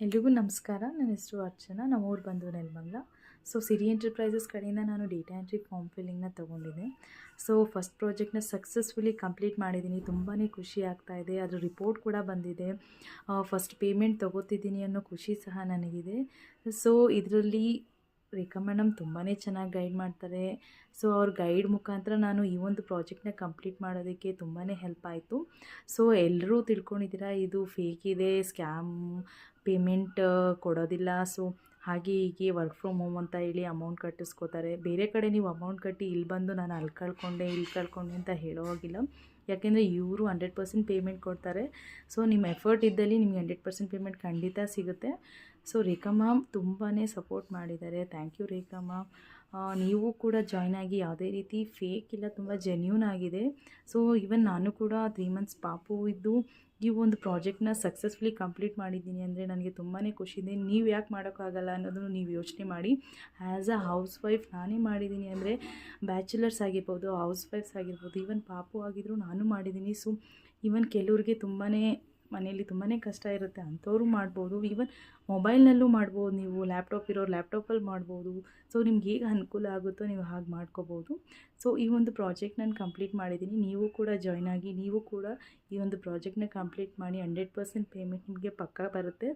ಎಲ್ರಿಗೂ ನಮಸ್ಕಾರ. ನನ್ನ ಹೆಸರು ಅರ್ಚನಾ. ನಮ್ಮ ಊರು ಬಂದು ನೆಲಮಂಗ್ಲ. ಸೊ ಸಿರಿ ಎಂಟರ್ಪ್ರೈಸಸ್ ಕಡೆಯಿಂದ ನಾನು ಡೇಟಾ ಎಂಟ್ರಿ ಫಾರ್ಮ್ ಫಿಲ್ಲಿಂಗ್ನ ತೊಗೊಂಡಿದ್ದೆ. ಸೊ ಫಸ್ಟ್ ಪ್ರಾಜೆಕ್ಟ್ನ ಸಕ್ಸಸ್ಫುಲಿ ಕಂಪ್ಲೀಟ್ ಮಾಡಿದ್ದೀನಿ. ತುಂಬಾ ಖುಷಿ ಆಗ್ತಾ ಇದೆ. ಅದ್ರ ರಿಪೋರ್ಟ್ ಕೂಡ ಬಂದಿದೆ. ಫಸ್ಟ್ ಪೇಮೆಂಟ್ ತೊಗೋತಿದ್ದೀನಿ ಅನ್ನೋ ಖುಷಿ ಸಹ ನನಗಿದೆ. ಸೊ ಇದರಲ್ಲಿ ರೇಖಾ ಮೇಡಮ್ ತುಂಬಾ ಚೆನ್ನಾಗಿ ಗೈಡ್ ಮಾಡ್ತಾರೆ. ಸೊ ಅವ್ರ ಗೈಡ್ ಮುಖಾಂತರ ನಾನು ಈ ಒಂದು ಪ್ರಾಜೆಕ್ಟ್ನ ಕಂಪ್ಲೀಟ್ ಮಾಡೋದಕ್ಕೆ ತುಂಬಾ ಹೆಲ್ಪ್ ಆಯಿತು. ಸೊ ಎಲ್ಲರೂ ತಿಳ್ಕೊಂಡಿದ್ದೀರಾ, ಇದು ಫೇಕ್ ಇದೆ ಸ್ಕ್ಯಾಮ್ ಪೇಮೆಂಟ್ ಕೊಡೋದಿಲ್ಲ. ಸೊ ಹಾಗೆ ಹೀಗೆ ವರ್ಕ್ ಫ್ರಮ್ ಹೋಮ್ ಅಂತ ಹೇಳಿ ಅಮೌಂಟ್ ಕಟ್ಟಿಸ್ಕೋತಾರೆ. ಬೇರೆ ಕಡೆ ನೀವು ಅಮೌಂಟ್ ಕಟ್ಟಿ ಇಲ್ಲಿ ಬಂದು ನಾನು ಅಲ್ಲಿ ಕಳ್ಕೊಂಡೆ, ಇಲ್ಲಿ ಕಳ್ಕೊಂಡೆ ಅಂತ ಹೇಳೋ ಹಾಗಿಲ್ಲ. ಯಾಕೆಂದರೆ ಇವರು ಹಂಡ್ರೆಡ್ ಪರ್ಸೆಂಟ್ ಪೇಮೆಂಟ್ ಕೊಡ್ತಾರೆ. ಸೊ ನಿಮ್ಮ ಎಫರ್ಟ್ ಇದ್ದಲ್ಲಿ ನಿಮ್ಗೆ ಹಂಡ್ರೆಡ್ ಪರ್ಸೆಂಟ್ ಪೇಮೆಂಟ್ ಖಂಡಿತ ಸಿಗುತ್ತೆ. ಸೊ ರೇಖಾ ಮ್ಯಾಮ್ ತುಂಬಾ ಸಪೋರ್ಟ್ ಮಾಡಿದ್ದಾರೆ. ಥ್ಯಾಂಕ್ ಯು ರೇಖಾ ಮ್ಯಾಮ್ ನೀವು ಕೂಡ ಜಾಯ್ನ್ ಆಗಿ ಯಾವುದೇ ರೀತಿ ಫೇಕ್ ಇಲ್ಲ, ತುಂಬ ಜೆನ್ಯೂನ್ ಆಗಿದೆ. ಸೊ ಈವನ್ ನಾನು ಕೂಡ ತ್ರೀ ಮಂತ್ಸ್ ಪಾಪು ಇದ್ದು ಈ ಒಂದು ಪ್ರಾಜೆಕ್ಟ್ನ ಸಕ್ಸಸ್ಫುಲಿ ಕಂಪ್ಲೀಟ್ ಮಾಡಿದ್ದೀನಿ ಅಂದರೆ ನನಗೆ ತುಂಬಾ ಖುಷಿ ಇದೆ. ನೀವು ಯಾಕೆ ಮಾಡೋಕ್ಕಾಗಲ್ಲ? ಅನ್ನೋದನ್ನು ನೀವು ಯೋಚನೆ ಮಾಡಿ. ಆ್ಯಸ್ ಅ ಹೌಸ್ ವೈಫ್ ನಾನೇ ಮಾಡಿದ್ದೀನಿ ಅಂದರೆ ಬ್ಯಾಚುಲರ್ಸ್ ಆಗಿರ್ಬೋದು ಹೌಸ್ ವೈಫ್ಸ್ ಆಗಿರ್ಬೋದು ಈವನ್ ಪಾಪು ಆಗಿದ್ದರೂ ನಾನು ಮಾಡಿದ್ದೀನಿ. ಸೊ ಈವನ್ ಕೆಲವ್ರಿಗೆ ತುಂಬಾ ಮನೆಯಲ್ಲಿ ತುಂಬಾ ಕಷ್ಟ ಇರುತ್ತೆ. ಅಂಥವ್ರು ಮಾಡ್ಬೋದು. ಈವನ್ ಮೊಬೈಲ್ನಲ್ಲೂ ಮಾಡ್ಬೋದು. ನೀವು ಲ್ಯಾಪ್ಟಾಪ್ ಇರೋರು ಲ್ಯಾಪ್ಟಾಪಲ್ಲಿ ಮಾಡ್ಬೋದು. ಸೊ ನಿಮ್ಗೆ ಹೇಗೆ ಅನುಕೂಲ ಆಗುತ್ತೋ ನೀವು ಹಾಗೆ ಮಾಡ್ಕೋಬೋದು. ಸೊ ಈ ಒಂದು ಪ್ರಾಜೆಕ್ಟ್ ನಾನು ಕಂಪ್ಲೀಟ್ ಮಾಡಿದ್ದೀನಿ. ನೀವು ಕೂಡ ಜಾಯ್ನ್ ಆಗಿ, ನೀವು ಕೂಡ ಈ ಒಂದು ಪ್ರಾಜೆಕ್ಟ್ನ ಕಂಪ್ಲೀಟ್ ಮಾಡಿ ಹಂಡ್ರೆಡ್ ಪರ್ಸೆಂಟ್ ಪೇಮೆಂಟ್ ನಿಮಗೆ ಪಕ್ಕಾ ಬರುತ್ತೆ.